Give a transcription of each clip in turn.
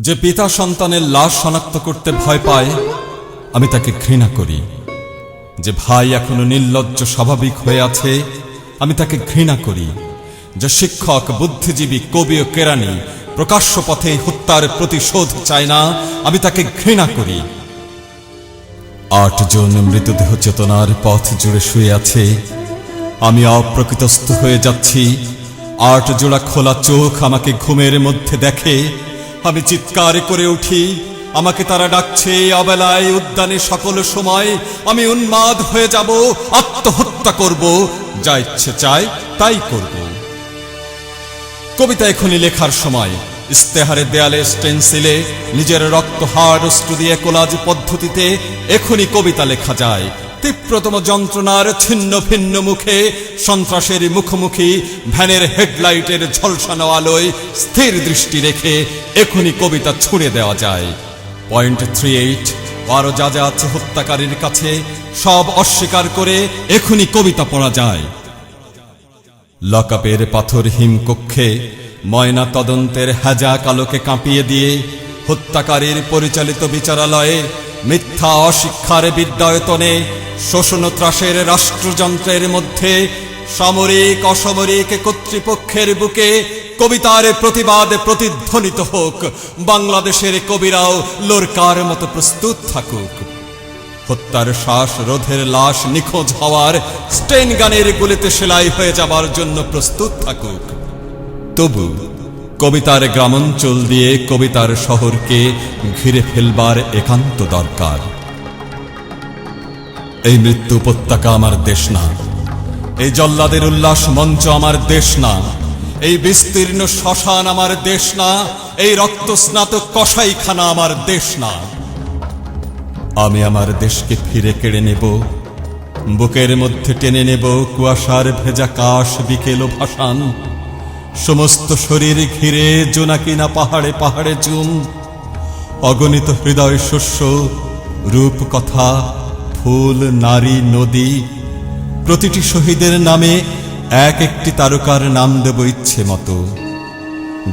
যে পিতা সন্তানের লাশ শনাক্ত করতে ভয় পায়, আমি তাকে ঘৃণা করি। যে ভাই এখনও নির্লজ্জ, স্বাভাবিক হয়ে আছে, আমি তাকে ঘৃণা করি। যে শিক্ষক, বুদ্ধিজীবী, কবি ও কেরানি প্রকাশ্য পথে হত্যার প্রতিশোধ চায় না, আমি তাকে ঘৃণা করি। আটজন মৃতদেহ চেতনার পথ জুড়ে শুয়ে আছে। আমি অপ্রকৃতস্থ হয়ে যাচ্ছি। আট জোড়া খোলা চোখ আমাকে ঘুমের মধ্যে দেখে। আমি চিৎকার করে উঠি। আমাকে তারা ডাকছে অবেলায় উদ্যানে সকল সময়। আমি উন্মাদ হয়ে যাব, আত্মহত্যা করব। যা ইচ্ছে চায় তাই করব। কবিতা এখনই লেখার সময়। ইস্তেহারের দেয়ালে, স্টেন্সিলে, নিজের রক্ত হাড় দিয়ে কোলাজ পদ্ধতিতে এখনই কবিতা লেখা যায়। তীব্রতম যন্ত্রণার ছিন্ন ভিন্ন মুখে সন্ত্রাসের মুখোমুখি ভ্যানের হেডলাইটের ঝলসানো আলোয় স্থির দৃষ্টি রেখে এখনই কবিতা ছুঁড়ে দেওয়া যায়। পয়েন্ট থ্রি এইট আরও যা যা আছে হত্যাকারীর কাছে, সব অস্বীকার করে এখনই কবিতা পড়া যায়। লকআপের পাথর হিমকক্ষে ময়না তদন্তের হাজা কালোকে কাঁপিয়ে দিয়ে হত্যাকারীর পরিচালিত বিচারালয়ে মিথ্যা অশিক্ষার বিদ্যায়তনে শোষণ ত্রাসের রাষ্ট্রযন্ত্রের মধ্যে সামরিক, অসামরিক কর্তৃপক্ষের বুকে কবিতার প্রতিবাদ প্রতিধ্বনিত হোক। বাংলাদেশের কবিরাও লোরকার মতো প্রস্তুত থাকুক। হত্যার শ্বাস রোধের লাশ নিখোঁজ হওয়ার স্টেন গানের গুলিতে সেলাই হয়ে যাবার জন্য প্রস্তুত থাকুক। তবু কবিতার গ্রামাঞ্চল দিয়ে কবিতার শহরকে ঘিরে ফেলবার একান্ত দরকার। এই মৃত্যু উপত্যকা আমার দেশ না। এই জল্লাদের উল্লাস মঞ্চ আমার দেশ না। এই বিস্তীর্ণ শ্মশান আমার দেশ না। এই রক্তস্নাতক কসাইখানা আমার দেশ না। আমি আমার দেশকে ফিরে কেড়ে নেব। বুকের মধ্যে টেনে নেব কুয়াশার ভেজা কাশ বিকেল ভাসান। সমস্ত শরীর ঘিরে জোনাকিনা পাহাড়ে পাহাড়ে চুম। অগণিত হৃদয় শস্য রূপ কথা ফুল, নারী, নদী, প্রতিটি শহীদের নামে এক একটি তারকার নাম দেব ইচ্ছে মতো।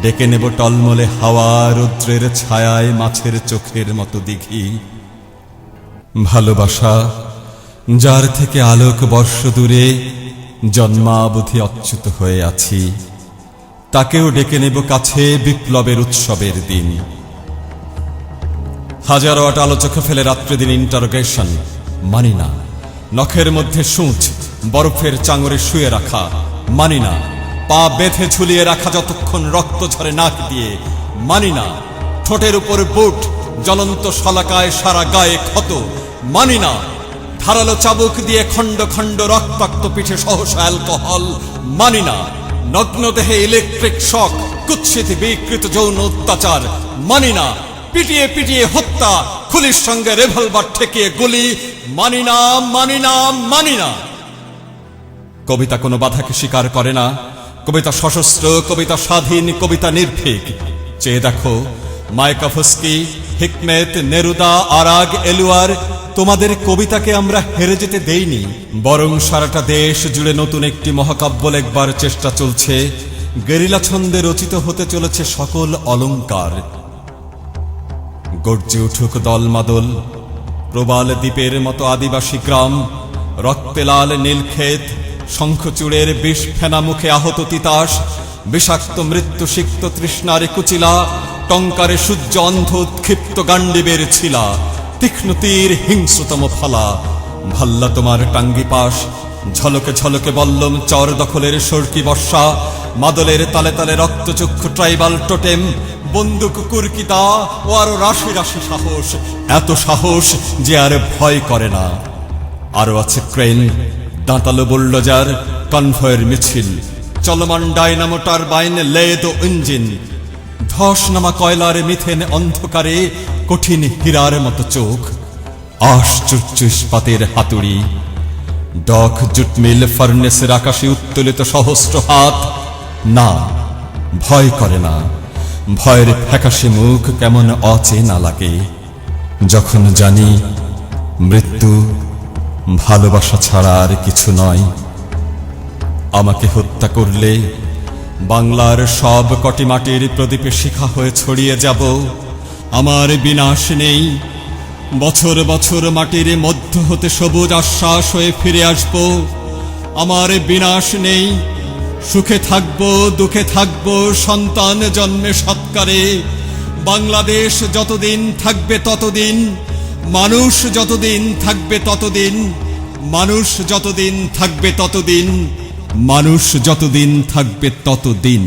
ডেকে নেব টলমলে হাওয়া, রৌদ্রের ছায়ায় মাছের চোখের মতো দিঘি। ভালোবাসা, যার থেকে আলোক বর্ষ দূরে জন্মাবধি অচ্যুত হয়ে আছি, তাকেও ডেকে নেব কাছে বিপ্লবের উৎসবের দিন। হাজারো আট আলোচকে ফেলে রাত্রে দিন ইন্টারোগেশন মানি না। নখের মধ্যে সূচ, বরফের চাঙরে শুয়ে রাখা, মানি না। পা বেঁধে ঝুলিয়ে রাখা যতক্ষণ রক্ত ঝরে নাক দিয়ে, মানি না। ঠোঁটের উপর বুট, জ্বলন্ত শলাকায় সারা গায়ে ক্ষত, মানি না। ধারালো চাবুক দিয়ে খণ্ড খণ্ড রক্তাক্ত পিঠে সহসা অ্যালকোহল, মানি না। নগ্ন দেহে ইলেকট্রিক শক, কুৎসিত বিকৃত যৌন অত্যাচার, মানি না। পিটিয়ে পিটিয়ে হত্যা খুলির সঙ্গে রেভলভার ঠেকিয়ে গুলি। মানি না মানি না মানি না। কবিতা কোনো বাধাকে স্বীকার করে না। কবিতা সশস্ত্র, কবিতা স্বাধীন, কবিতা নির্ভীক। চেয়ে দেখো মায়কাফস্কি হিকমেত, নেরুদা, আরাগ, এলুয়ার, তোমাদের কবিতাকে আমরা হেরে যেতে দেইনি। বরং সারাটা দেশ জুড়ে নতুন একটি মহাকাব্য লেখবার চেষ্টা চলছে। গেরিলা ছন্দে রচিত হতে চলেছে সকল অলংকার। গর্জে উঠুক দলমাদল প্রবাল দ্বীপের মতো আদিবাসী গ্রাম, রক্তে লাল নীলক্ষেত, শঙ্খচূড়ের বিষ ফেনা মুখে আহত তিতাস, বিষাক্ত মৃত্যু সিক্ত তৃষ্ণার কুচিলা, টঙ্কারে সূর্য অন্ধ উৎক্ষিপ্ত গান্ডিবের ছিলা, তীক্ষ্ণ তীর হিংস্রতম ফলা। ভাল্লা তোমার টাঙ্গি পাশ, ঝলকে ঝলকে বল্লম চর দখলের সরকি বর্ষা, মাদলের তালে তালে রক্তচক্ষু ট্রাইবাল টোটেম বন্দুক, কুরকিতা ও আরও রাশি রাশি সাহস। এত সাহস যে আর ভয় করে না। আরও আছে ক্রেন দাঁতালো বুল্ডোজার, কনভয়ের মিছিল। চলমান ডাইনামো টারবাইন লেদ ও ইঞ্জিন। ধস নামা কয়লার মিথেন অন্ধকারে কঠিন হীরার মতো চোখ। আশ্চর্য ইস্পাতের হাতুড়ি। ডক জুটমিল ফার্নেসের আকাশে উত্তোলিত সহস্র হাত। না, ভয় করে না। ভয়ের ফ্যাকাশে মুখ কেমন অচেনা লাগে। যখন জানি মৃত্যু ভালোবাসা ছাড়া আর কিছু নয়। আমাকে হত্যা করলে বাংলার সব কটি মাটির প্রদীপে শিখা হয়ে ছড়িয়ে যাব। আমার বিনাশ নেই। বছর বছর মাটির মধ্য হতে সবুজ আশ্বাস হয়ে ফিরে আসব। আমার বিনাশ নেই। সুখে থাকব, দুঃখে থাকব, সন্তান জন্মে সৎকারে। বাংলাদেশ যতদিন থাকবে ততদিন, মানুষ যতদিন থাকবে ততদিন, মানুষ যতদিন থাকবে ততদিন, মানুষ যতদিন থাকবে ততদিন।